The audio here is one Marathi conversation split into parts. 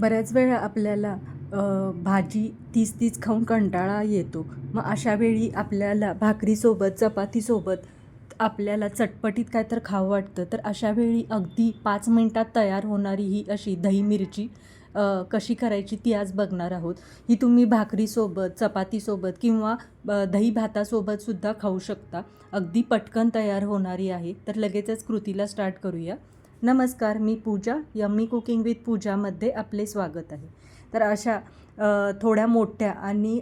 बऱ्याच वेळा आपल्याला भाजी तीच तीच खाऊन कंटाळा येतो. मग अशा वेळी आपल्याला भाकरीसोबत चपातीसोबत आपल्याला चटपटीत काय तर खावं वाटतं. तर अशा वेळी अगदी पाच मिनटात तयार होणारी ही अशी दही मिरची कशी करायची ती आज बघणार आहोत. ही तुम्ही भाकरीसोबत चपातीसोबत किंवा दही भातासोबतसुद्धा खाऊ शकता. अगदी पटकन तयार होणारी आहे. तर लगेचच कृतीला स्टार्ट करूया. नमस्कार मी पूजा यम्मी कुकिंग विथ पूजामध्ये आपले स्वागत आहे. तर अशा थोड्या मोठ्या आणि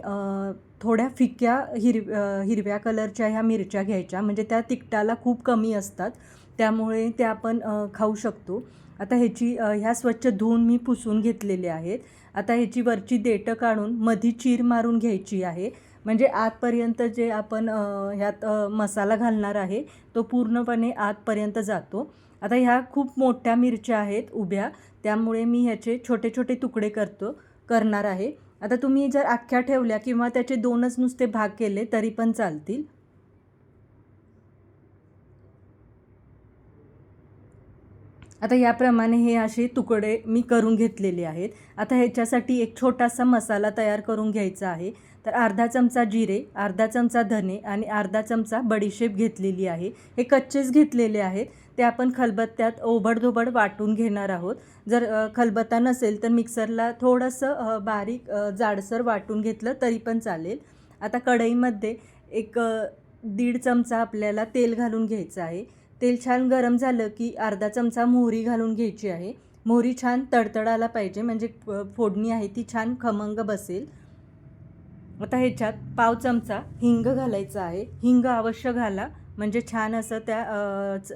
थोड्या फिक्या हिरव हिरव्या कलरच्या ह्या मिरच्या घ्यायच्या. म्हणजे त्या तिखटाला खूप कमी असतात. त्यामुळे त्या आपण खाऊ शकतो. आता ह्याची ह्या स्वच्छ धुवून मी पुसून घेतलेले आहेत. आता ह्याची वरची देठं काढून मधी चीर मारून घ्यायची आहे. म्हणजे आतपर्यंत जे आपण ह्यात मसाला घालणार आहे तो पूर्णपणे आतपर्यंत जातो. आता ह्या खूप मोठ्या मिरच्या आहेत उभ्या. त्यामुळे मी ह्याचे छोटे छोटे तुकडे करतो करणार आहे. आता तुम्ही जर अख्ख्या ठेवल्या किंवा त्याचे दोनच नुसते भाग केले तरी पण चालतील. आता याप्रमाणे हे असे तुकडे मी करून घेतलेले आहेत. आता ह्याच्यासाठी एक छोटासा मसाला तयार करून घ्यायचा आहे. तर अर्धा चमचा जिरे अर्धा चमचा धने आणि अर्धा चमचा बडीशेप घेतलेली आहे. हे कच्चेच घेतलेले आहेत. ते आपण खलबत्त्यात ओबडधोबड वाटून घेणार आहोत. जर खलबत्ता नसेल तर मिक्सरला थोडंसं बारीक जाडसर वाटून घेतलं तरी पण चालेल. आता कढईमध्ये एक दीड चमचा आपल्याला तेल घालून घ्यायचं आहे. तेल छान गरम झालं की अर्धा चमचा मोहरी घालून घ्यायची आहे. मोहरी छान तडतडायला पाहिजे म्हणजे फोडणी आहे ती छान खमंग बसेल. आता ह्याच्यात पाव चमचा हिंग घालायचा आहे. हिंग अवश्य घाला. म्हणजे छान असं त्या च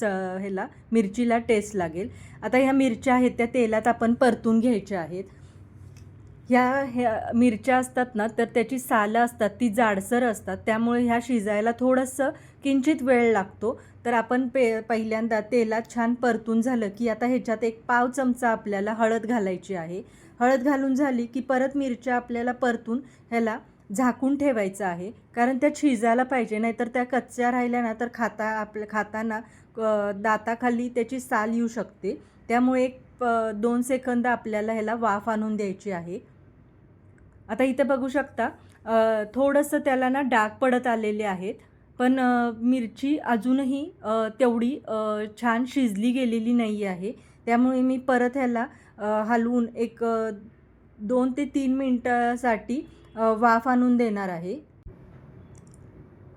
च ह्याला मिरचीला टेस्ट लागेल. आता ह्या मिरच्या आहेत त्या तेलात आपण परतून घ्यायच्या आहेत. ह्या ह्या मिरच्या असतात ना तर त्याची सालं असतात ती जाडसर असतात. त्यामुळे ह्या शिजायला थोडंसं किंचित वेळ लागतो. तर आपण पे पहिल्यांदा तेलात छान परतून झालं की आता ह्याच्यात एक पाव चमचा आपल्याला हळद घालायची आहे. हळद घालून झाली की परत मिरच्या आपल्याला परतून ह्याला झाकून ठेवायचं आहे. कारण त्या शिजायला पाहिजे नाहीतर त्या कच्च्या राहिल्या ना तर खाता आपल्या खाताना दाताखाली त्याची साल येऊ शकते. त्यामुळे एक प- दोन सेकंद आपल्याला ह्याला वाफ आणून द्यायची आहे. आता इथं बघू शकता थोडंसं त्याला ना डाग पडत आलेले आहेत. पण मिरची अजूनही तेवढी छान शिजली गेलेली नाही आहे. त्यामुळे मी परत ह्याला हलवून एक दोन ते तीन मिनटासाठी वाफ आणून देणार आहे.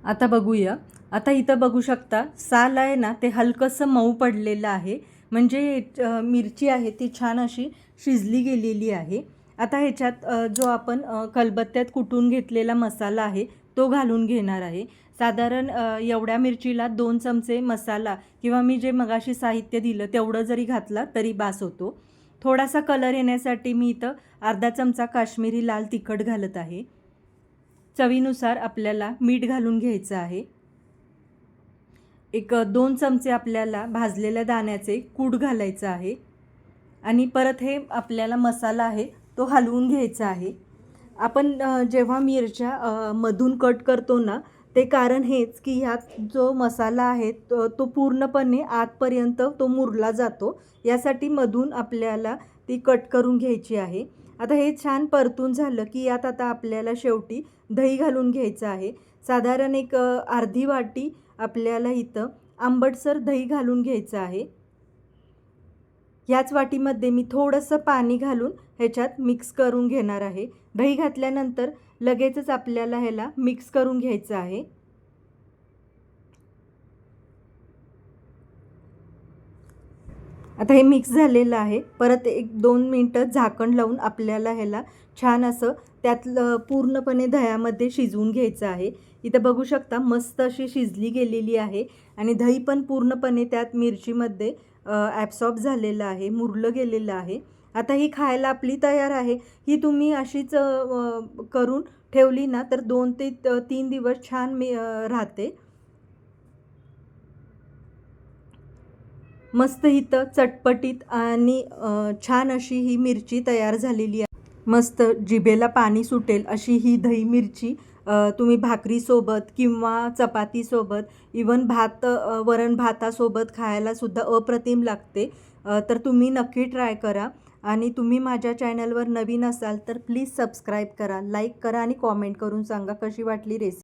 आता बघूया. आता इथं बघू शकता साल आहे ना ते हलकंसं मऊ पडलेलं आहे. म्हणजे मिरची आहे ती छान अशी शिजली गेलेली आहे. आता ह्याच्यात जो आपण कलबत्त्यात कुटून घेतलेला मसाला आहे तो घालून घेणार आहे. साधारण एवढ्या मिरचीला दोन चमचे मसाला किंवा मी जे मगाशी साहित्य दिलं तेवढं जरी घातला तरी बास होतो. थोडासा कलर येण्यासाठी मी इथं अर्धा चमचा काश्मीरी लाल तिखट घालत आहे. चवीनुसार आपल्याला मीठ घालून घ्यायचं आहे. एक दोन चमचे आपल्याला भाजलेल्या दाण्याचे कूट घालायचं आहे. आणि परत हे आपल्याला मसाला आहे तो हलवून घ्यायचा आहे. आपण जेव्हा मिरच्या मधून कट करतो ना ते कारण हेच की ह्यात जो मसाला आहे तो तो पूर्णपणे आतपर्यंत तो मुरला जातो. यासाठी मधून आपल्याला ती कट करून घ्यायची आहे. आता हे छान परतून झालं की यात आता आपल्याला शेवटी दही घालून घ्यायचं आहे. साधारण एक अर्धी वाटी आपल्याला इथं आंबटसर दही घालून घ्यायचं आहे. ह्याच वाटीमध्ये मी थोडंसं पाणी घालून ह्याच्यात मिक्स करून घेणार आहे. दही घातल्यानंतर लगेचच आपल्याला ह्याला मिक्स करून घ्यायचं आहे. आता हे मिक्स झालेलं आहे. परत एक दोन मिनटं झाकण लावून आपल्याला ह्याला छान असं त्यातलं पूर्णपणे दह्यामध्ये शिजवून घ्यायचं आहे. इथं बघू शकता मस्त अशी शिजली गेलेली आहे. आणि दही पण पूर्णपणे त्यात मिरचीमध्ये ॲब्सॉर्ब झालेलं आहे मुरलं गेलेलं आहे. आता ही खायला आपली तयार आहे. ही तुम्ही अशीच करून ठेवली ना तर दोन ते तीन दिवस छान मी राहते. मस्त इथं चटपटीत आणि छान अशी ही मिरची तयार झालेली आहे. मस्त जिभेला पाणी सुटेल अशी ही दही मिरची तुम्ही भाकरीसोबत किंवा चपातीसोबत इवन भात वरण भातासोबत खायलासुद्धा अप्रतिम लागते. तर तुम्ही नक्की ट्राय करा. आणि तुम्ही माझ्या चॅनलवर नवीन असाल तर प्लीज सबस्क्राईब करा लाईक करा आणि कॉमेंट करून सांगा कशी वाटली रेसिपी.